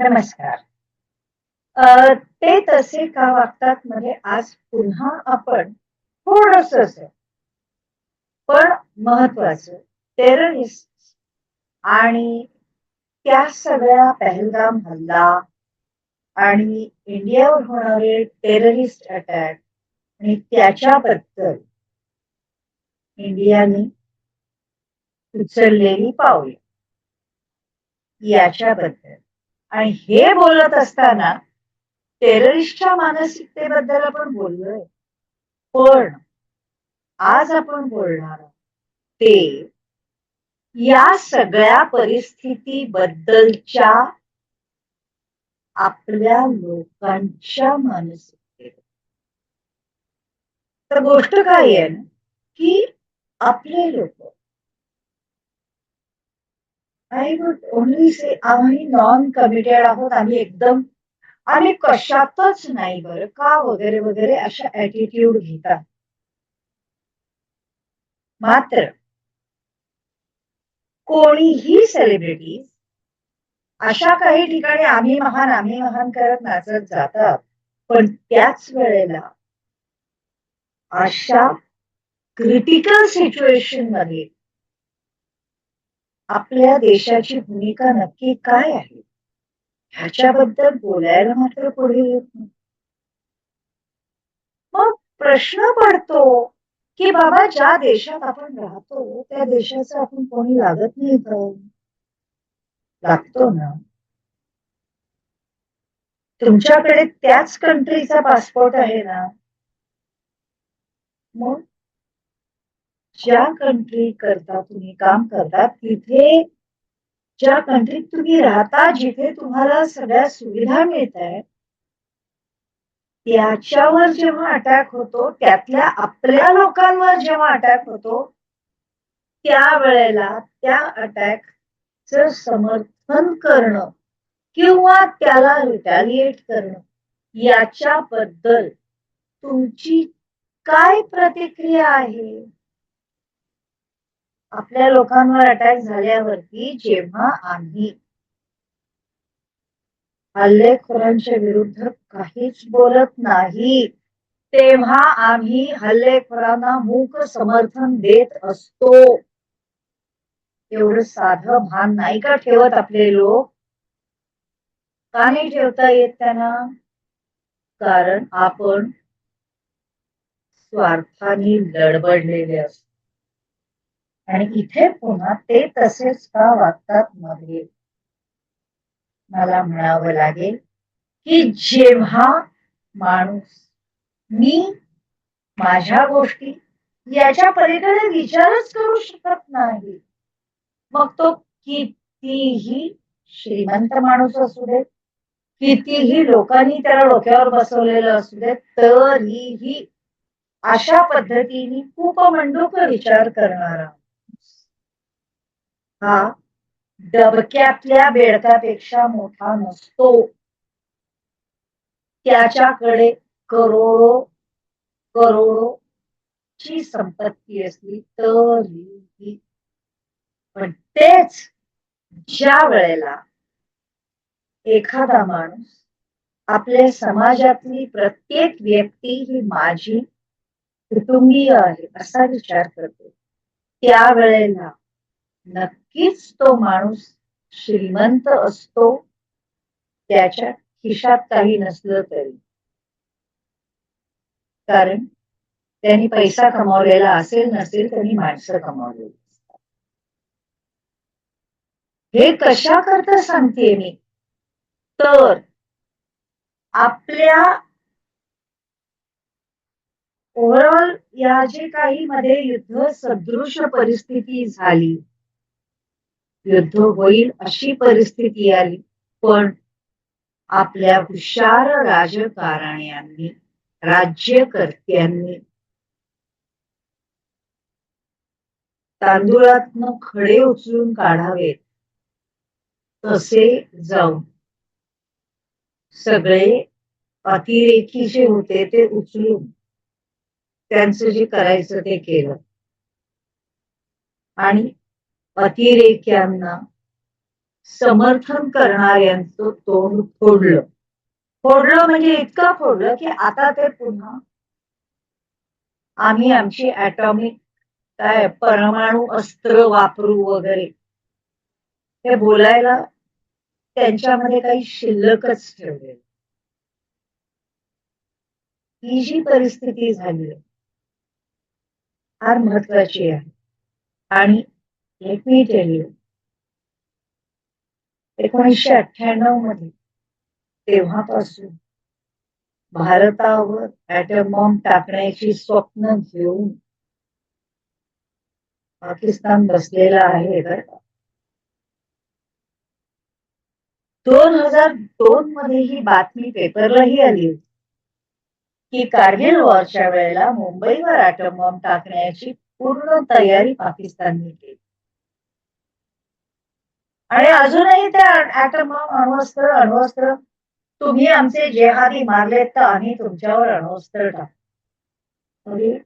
नमस्कार. ते तसे का वागतात मध्ये आज पुन्हा आपण थोडस पण महत्वाचं टेररिस्ट आणि त्या सगळ्या पहलगाम हल्ला आणि इंडियावर होणारे टेररिस्ट अटॅक आणि त्याच्याबद्दल इंडियाने उचललेली पावले याच्याबद्दल. आणि हे बोलत असताना टेररिस्टच्या मानसिकतेबद्दल आपण बोललोय. पण आज आपण बोलणार ते या सगळ्या परिस्थितीबद्दलच्या आपल्या लोकांच्या मानसिकतेत तर गोष्ट काय आहे ना की आपले लोक आय वुड ओनली से आम्ही नॉन कमिटेड आहोत. आम्ही एकदम आम्ही कशातच नाही बरं. का वगैरे वगैरे अशा ऍटिट्यूड घेतात. मात्र कोणीही सेलिब्रिटी अशा काही ठिकाणी आम्ही महान आम्ही महान करत नाचत जातात. पण त्याच वेळेला अशा क्रिटिकल सिच्युएशनमध्ये आपल्या देशाची भूमिका नक्की काय आहे? ह्याच्याबद्दल बोलायला मात्र पुढे येत नाही. मग प्रश्न पडतो की बाबा ज्या देशात आपण राहतो त्या देशाचं आपण कोणी लागत नाही का? लागतो ना. तुमच्याकडे त्याच कंट्रीचा पासपोर्ट आहे ना? मग? ज्या कंट्री करता तुम्ही काम करता तिथे ज्या कंट्रीत तुम्ही राहता जिथे तुम्हाला सगळ्या सुविधा मिळत आहेत त्याच्यावर जेव्हा अटॅक होतो त्यातल्या आपल्या लोकांवर जेव्हा अटॅक होतो त्यावेळेला त्या अटॅकचं समर्थन करणं किंवा त्याला रिटॅलिएट करणं याच्याबद्दल तुमची काय प्रतिक्रिया आहे? आपल्या लोकांवर अटॅक झाल्यावरती जेव्हा आम्ही हल्लेखोरांच्या विरुद्ध काहीच बोलत नाही तेव्हा आम्ही हल्लेखोरांना मूक समर्थन देत असतो. एवढं साधं भान नाही का ठेवत आपले लोक? का नाही ठेवता येत त्यांना? कारण आपण स्वार्थाने लडबडलेले असतो. आणि इथे पुन्हा ते तसेच का वागतात मध्ये? मला म्हणावं लागेल की जेव्हा माणूस मी माझ्या गोष्टी याच्या पलीकडे विचारच करू शकत नाही मग तो कितीही श्रीमंत माणूस असू दे कितीही लोकांनी त्याला डोक्यावर बसवलेलं असू दे तरीही अशा पद्धतीने खूप मंडूक विचार करणारा हा. डबक्यातल्या बेडकापेक्षा मोठा नसतो. त्याच्याकडे करोडो करोडो ची संपत्ती असली तरीही पण तेच ज्या वेळेला एखादा माणूस आपल्या समाजातली प्रत्येक व्यक्ती ही माझी कुटुंबीय आहे असा विचार करतो त्यावेळेला नक्कीच तो माणूस श्रीमंत असतो त्याच्या खिशात काही नसलं तरी. कारण त्यांनी पैसा कमावलेला असेल नसेल त्यांनी माणसं कमावलेली हे कशा करता सांगते मी? तर आपल्या ओव्हरऑल या जे काही मध्ये युद्ध सदृश परिस्थिती झाली युद्ध होईल अशी परिस्थिती आली. पण आपल्या हुशार राजकारण्यांनी राज्यकर्त्यांनी तांदुळातनं खडे उचलून काढावेत तसे जाऊन सगळे अतिरेकी जे होते ते उचलून त्यांचं जे करायचं ते केलं. आणि अतिरेक्यांना समर्थन करणाऱ्यांचं तोंड फोडलं. फोडलं म्हणजे इतकं फोडलं की आता ते पुन्हा आम्ही आमची ऍटॉमिक काय परमाणु अस्त्र वापरू वगैरे हे बोलायला त्यांच्यामध्ये काही शिल्लकच ठेवले ही जी परिस्थिती झाली फार महत्वाची आहे. आणि लेट मी टेल यू एकोणीसशे अठ्ठ्याण्णवमध्ये तेव्हापासून भारतावर ऍटम बॉम्ब टाकण्याची स्वप्न घेऊन पाकिस्तान बसलेला आहे बर दोन हजार दोन मध्ये ही बातमी पेपरलाही आली होती की कारगिल वॉरच्या वेळेला मुंबईवर ऍटम बॉम्ब टाकण्याची पूर्ण तयारी पाकिस्तानने केली. आणि अजूनही ते ऍटम अण्वस्त्र अण्वस्त्र तुम्ही आमचे जेहादी मारलेत तर आम्ही तुमच्यावर अण्वस्त्र टाकतो म्हणजे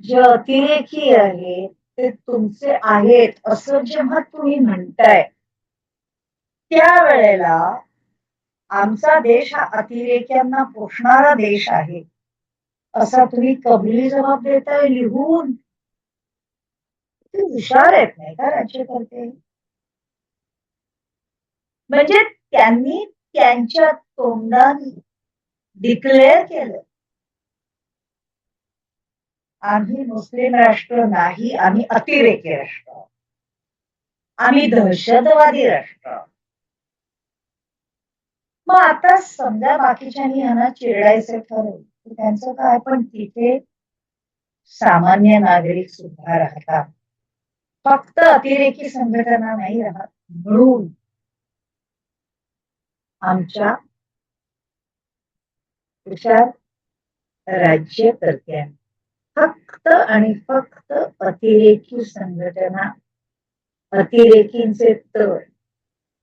जे अतिरेकी आहे ते तुमचे आहेत असं जेव्हा तुम्ही म्हणताय त्यावेळेला आमचा देश हा अतिरेक्यांना पोषणारा देश आहे. असा तुम्ही कबली जबाब देताय लिहून. ते हुशार आहेत नाही का राज्यकर्ते? म्हणजे त्यांनी त्यांच्या तोंडाने डिक्लेअर केलं. आम्ही मुस्लिम राष्ट्र नाही आम्ही अतिरेकी राष्ट्र. आम्ही दहशतवादी राष्ट्र. मग आता समजा बाकीच्यांनी यांना चिरडायचं ठरवलं त्यांचं काय? पण तिथे सामान्य नागरिक सुद्धा राहतात. फक्त अतिरेकी संघटना नाही राहत म्हणून आमच्या हुशार राज्यकर्त्या फक्त आणि फक्त अतिरेकी संघटना अतिरेकींचे तळ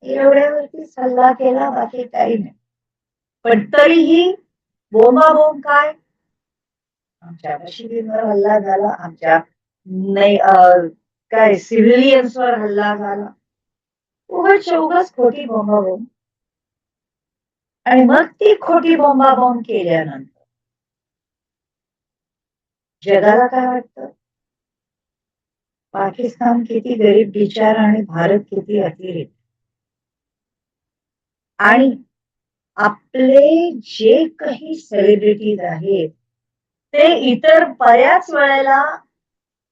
एवढ्यावरती सल्ला केला बाकी काही नाही. पण तरीही बोंबाबोंब काय? आमच्या मशिदींवर हल्ला झाला आमच्या नाही काय सिव्हिलियन्सवर हल्ला झाला. उगाच चौघच खोटी बोंबाबोंब. आणि मग ती खोटी बोंबाबोंब केल्यानंतर जगाला काय वाटतं? पाकिस्तान किती गरीब बिचार आणि भारत किती अतिरेक. आणि आपले जे काही सेलिब्रिटीज आहेत ते इतर बऱ्याच वेळेला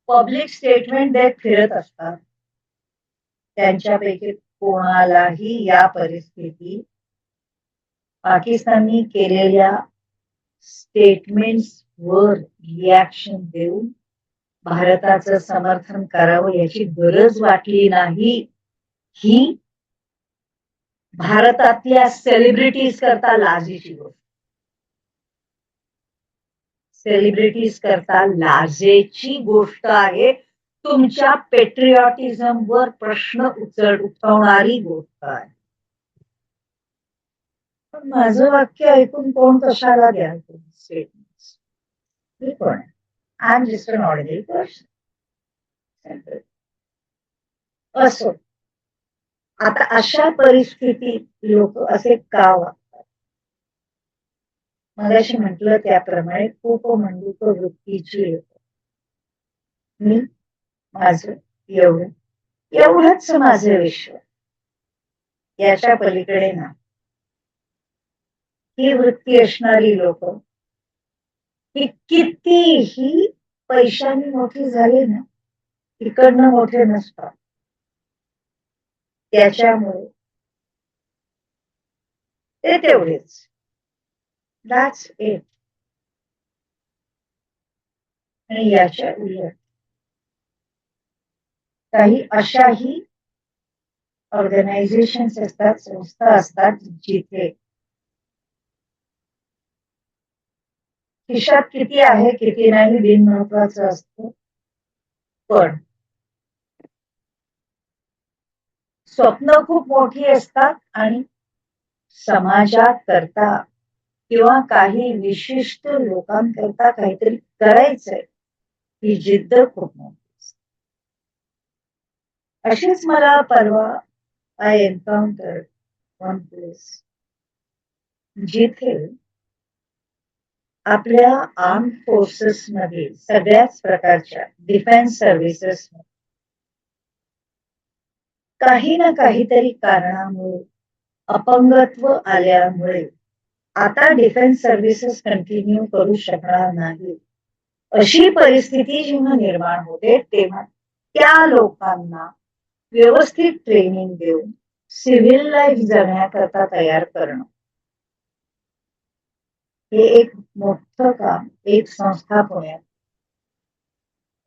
पब्लिक स्टेटमेंट देत फिरत असतात. त्यांच्यापैकी कोणालाही या परिस्थितीत पाकिस्ताननी केलेल्या स्टेटमेंट्स वर रिॲक्शन देऊन भारताचं समर्थन करावं याची गरज वाटली नाही. ही भारतातल्या सेलिब्रिटीज करता लाजेची गोष्ट. सेलिब्रिटीज करता लाजेची गोष्ट आहे. तुमच्या पेट्रियॉटिझम वर प्रश्न उचल उठवणारी गोष्ट आहे. पण माझं वाक्य ऐकून कोण कशाला द्या स्टेटमेंट कोण? I am just an ordinary person असो. आता अशा परिस्थितीत लोक असे का वागतात? मगाशी म्हटलं त्याप्रमाणे खूप मंडूक वृत्तीची लोक. मी माझ एवढं. एवढंच माझं विश्व. याच्या पलीकडे ना ही वृत्ती असणारी लोक ही कितीही पैशांनी मोठी झाली ना इकडनं मोठे नसतात. त्याच्यामुळे ते तेवढेच. दॅट्स इट आणि याच्या उलट काही अशाही ऑर्गनायझेशन असतात संस्था असतात जिथे खिशात किती आहे किती नाही बिन महत्वाचं असतं. पण स्वप्न खूप मोठी असतात आणि समाजात करता किंवा काही विशिष्ट लोकांकरता काहीतरी करायचंय ही जिद्द खूप मोठी अशीच मला परवा आय एन्काउंटर वन प्लेस जिथे आपल्या आर्म फोर्सेस मध्ये सगळ्याच प्रकारच्या डिफेन्स सर्व्हिसेस काही ना काहीतरी कारणामुळे अपंगत्व आल्यामुळे आता डिफेन्स सर्व्हिसेस कंटिन्यू करू शकणार नाही. अशी परिस्थिती जेव्हा निर्माण होते तेव्हा त्या लोकांना व्यवस्थित ट्रेनिंग देऊन सिव्हिल लाईफ जगण्याकरता तयार करणं. हे एक मोठं काम एक संस्था पुण्यात.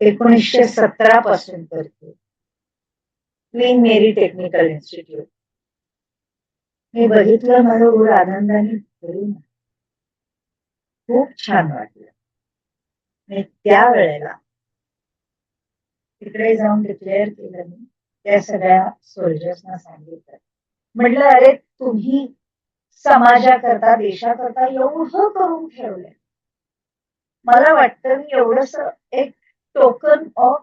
एकोणीसशे सतरा पासून करते. क्वीन मेरी टेक्निकल इन्स्टिट्यूट मी बघितलं माझं एवढं आनंदाने भरून खूप छान वाटलं. आणि त्यावेळेला तिकडे जाऊन डिक्लेअर केलं मी. त्या सगळ्या सोल्जर्सना सांगितलं. म्हटलं अरे तुम्ही समाजाकरता देशाकरता एवढं करून ठेवलंय. मला वाटतं मी एवढस एक token of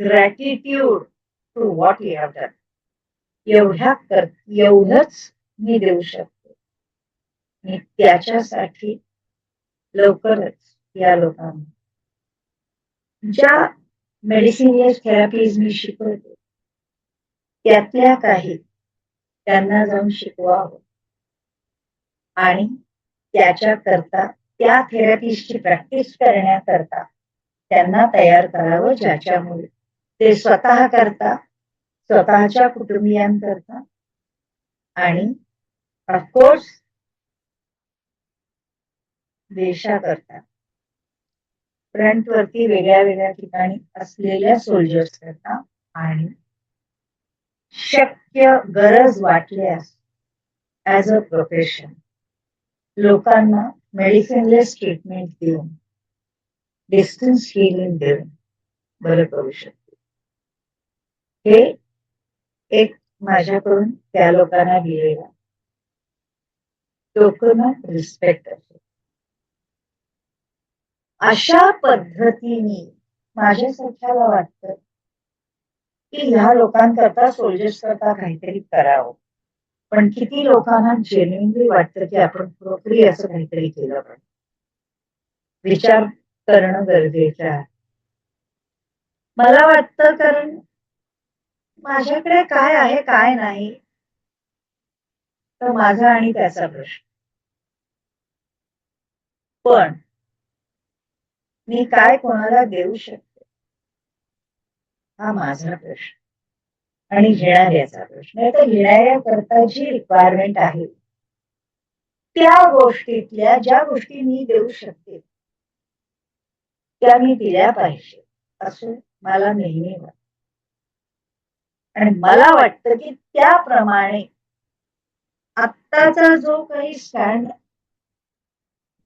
gratitude to what you have done एवढ्या कर एवढंच मी देऊ शकतो. मी त्याच्यासाठी लवकरच या लोकांना ज्या मेडिसिनियस थेरपीज मी शिकवते त्यातल्या काही त्यांना जाऊन शिकवावं. आणि त्याच्याकरता त्या थेरपिस्टची प्रॅक्टिस करण्याकरता त्यांना तयार करावं ज्याच्यामुळे. ते स्वतः करता स्वतःच्या कुटुंबियांकरता आणि ऑफकोर्स देशाकरता. फ्रंट वरती वेगळ्या वेगळ्या ठिकाणी असलेल्या सोल्जर्स करता आणि शक्य गरज वाटल्यास ऍज अ प्रोफेशन लोकांना मेडिसिनलेस ट्रीटमेंट देऊन डिस्टन्स हिलिंग देऊन बरं करू शकते. हे एक माझ्याकडून त्या लोकांना दिलेला टोकन ऑफ रिस्पेक्ट असेल अशा पद्धतीने माझ्यासारख्याला वाटतं की ह्या लोकांकरता सोल्जर्स करता काहीतरी करावं. पण किती लोकांना जेन्युनली वाटतं की आपण खरोखरी असं काहीतरी केलं पाहिजे? विचार करणं गरजेचं आहे. मला वाटतं कारण माझ्याकडे काय आहे काय नाही तर माझा आणि त्याचा प्रश्न. पण मी काय कोणाला देऊ शकते? हा माझा प्रश्न. आणि घेणाऱ्याचा प्रश्न. तर घेणाऱ्या करता जी रिक्वायरमेंट आहे त्या गोष्टीतल्या ज्या गोष्टी मी देऊ शकते त्या मी दिल्या पाहिजे. असं मला नेहमी वाटत. आणि मला वाटतं की त्याप्रमाणे आत्ताचा जो काही स्टँड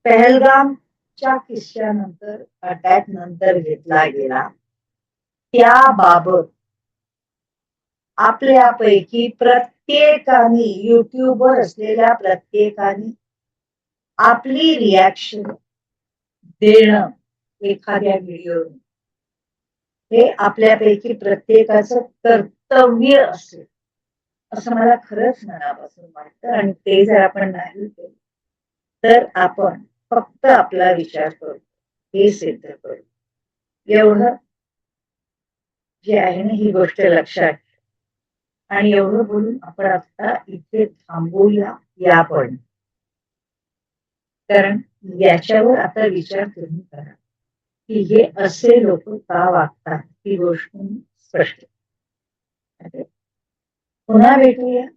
पहलगामच्या किस्स्यानंतर अटॅक नंतर घेतला गेला त्याबाबत आपल्यापैकी प्रत्येकाने युट्यूबवर असलेल्या प्रत्येकाने आपली रिॲक्शन देणं एखाद्या व्हिडिओ हे आपल्यापैकी प्रत्येकाचं कर्तव्य असेल. असं मला खरंच मनापासून वाटतं आणि ते जर आपण नाही केलं तर आपण फक्त आपला विचार करू. हे सिद्ध करू. एवढं. जे आहे ना ही गोष्ट लक्षात आणि एवढं बोलून आपण आता इथे थांबूया या पण. कारण याच्यावर आता विचार तुम्ही करा. की हे असे लोक का वागतात? ही गोष्ट स्पष्ट पुन्हा भेटूया.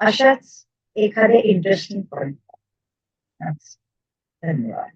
अशाच एखाद्या इंटरेस्टिंग पॉइंट धन्यवाद.